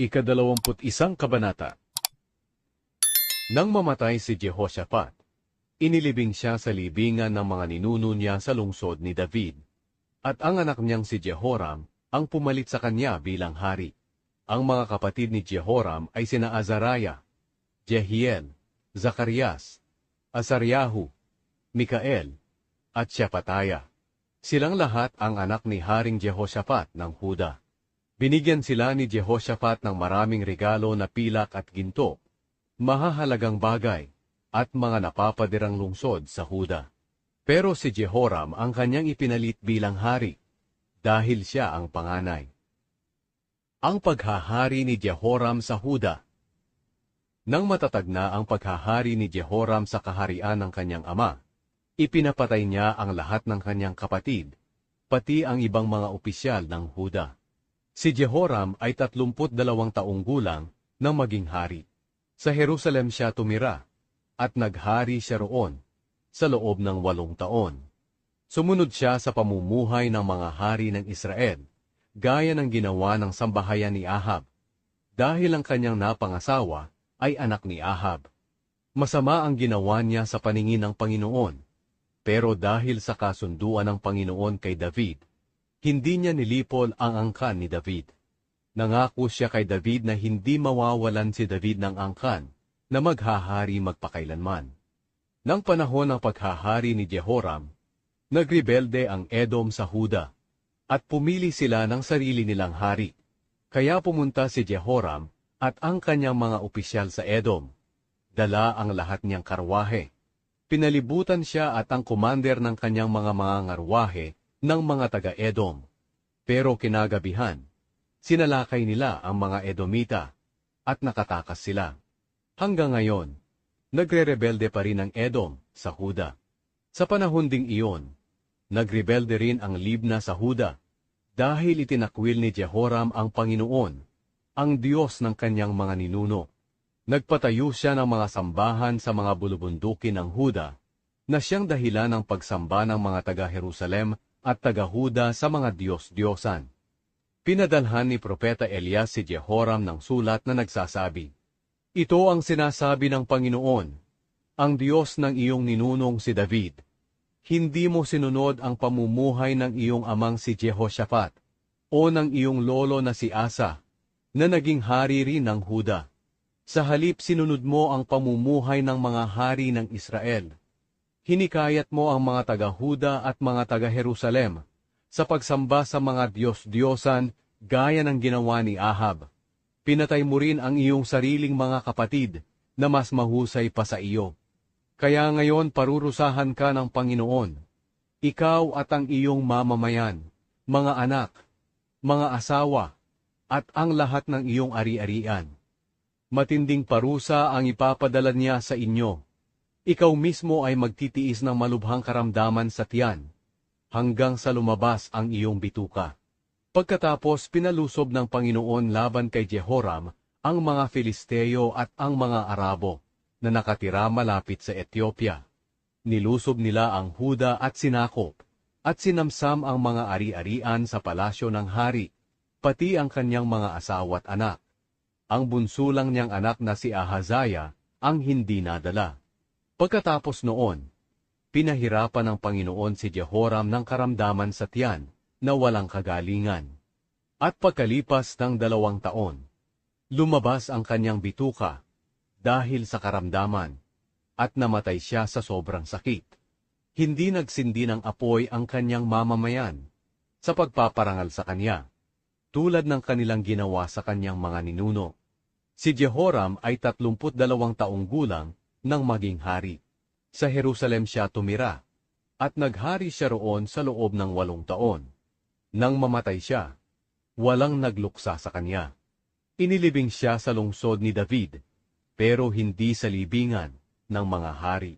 Ikadalawamput isang kabanata Nang mamatay si Jehoshaphat, inilibing siya sa libingan ng mga ninuno niya sa lungsod ni David, at ang anak niyang si Jehoram ang pumalit sa kanya bilang hari. Ang mga kapatid ni Jehoram ay sina Azariah, Jehiel, Zacarias, Asaryahu, Mikael, at Shepataya. Silang lahat ang anak ni Haring Jehoshaphat ng Huda. Binigyan sila ni Jehoshaphat ng maraming regalo na pilak at ginto, mahahalagang bagay, at mga napapadirang lungsod sa Huda. Pero si Jehoram ang kanyang ipinalit bilang hari, dahil siya ang panganay. Ang paghahari ni Jehoram sa Huda Nang matatag na ang paghahari ni Jehoram sa kaharian ng kanyang ama, ipinapatay niya ang lahat ng kanyang kapatid, pati ang ibang mga opisyal ng Huda. Si Jehoram ay tatlumput dalawang taong gulang nang maging hari. Sa Jerusalem siya tumira, at naghari siya roon, sa loob ng walong taon. Sumunod siya sa pamumuhay ng mga hari ng Israel, gaya ng ginawa ng sambahayan ni Ahab, dahil ang kanyang napangasawa ay anak ni Ahab. Masama ang ginawa niya sa paningin ng Panginoon, pero dahil sa kasunduan ng Panginoon kay David, hindi niya nilipol ang angkan ni David. Nangako siya kay David na hindi mawawalan si David ng angkan na maghahari magpakailanman. Nang panahon ng paghahari ni Jehoram, nagrebelde ang Edom sa Huda, at pumili sila ng sarili nilang hari. Kaya pumunta si Jehoram at ang kanyang mga opisyal sa Edom. Dala ang lahat niyang karwahe. Pinalibutan siya at ang commander ng kanyang mga mga ngarwahe ng mga taga-Edom. Pero kinagabihan, sinalakay nila ang mga Edomita at nakatakas sila. Hanggang ngayon, nagre-rebelde pa rin ang Edom sa Huda. Sa panahon ding iyon, nagrebelde rin ang Libna sa Huda dahil itinakwil ni Jehoram ang Panginoon, ang Diyos ng kanyang mga ninuno. Nagpatayo siya ng mga sambahan sa mga bulubundukin ng Huda na siyang dahilan ng pagsamba ng mga taga-Jerusalem at taga-Huda sa mga Diyos-Diyosan. Pinadalhan ni Propeta Elias si Jehoram ng sulat na nagsasabi, Ito ang sinasabi ng Panginoon, ang Diyos ng iyong ninunong si David. Hindi mo sinunod ang pamumuhay ng iyong amang si Jehoshaphat, o ng iyong lolo na si Asa, na naging hari rin ng Huda. Sa halip sinunod mo ang pamumuhay ng mga hari ng Israel hinikayat mo ang mga taga-Huda at mga taga-Jerusalem sa pagsamba sa mga Diyos-Diyosan gaya ng ginawa ni Ahab. Pinatay mo rin ang iyong sariling mga kapatid na mas mahusay pa sa iyo. Kaya ngayon parurusahan ka ng Panginoon, ikaw at ang iyong mamamayan, mga anak, mga asawa, at ang lahat ng iyong ari-arian. Matinding parusa ang ipapadala niya sa inyo ikaw mismo ay magtitiis ng malubhang karamdaman sa tiyan, hanggang sa lumabas ang iyong bituka. Pagkatapos pinalusob ng Panginoon laban kay Jehoram ang mga Filisteo at ang mga Arabo na nakatira malapit sa Ethiopia. Nilusob nila ang Huda at sinakop, at sinamsam ang mga ari-arian sa palasyo ng hari, pati ang kanyang mga asawa at anak. Ang bunsulang niyang anak na si Ahazaya ang hindi nadala. Pagkatapos noon, pinahirapan ng Panginoon si Jehoram ng karamdaman sa tiyan na walang kagalingan. At pagkalipas ng dalawang taon, lumabas ang kanyang bituka dahil sa karamdaman at namatay siya sa sobrang sakit. Hindi nagsindi ng apoy ang kanyang mamamayan sa pagpaparangal sa kanya, tulad ng kanilang ginawa sa kanyang mga ninuno. Si Jehoram ay tatlumput dalawang taong gulang nang maging hari. Sa Jerusalem siya tumira, at naghari siya roon sa loob ng walong taon. Nang mamatay siya, walang nagluksa sa kanya. Inilibing siya sa lungsod ni David, pero hindi sa libingan ng mga hari.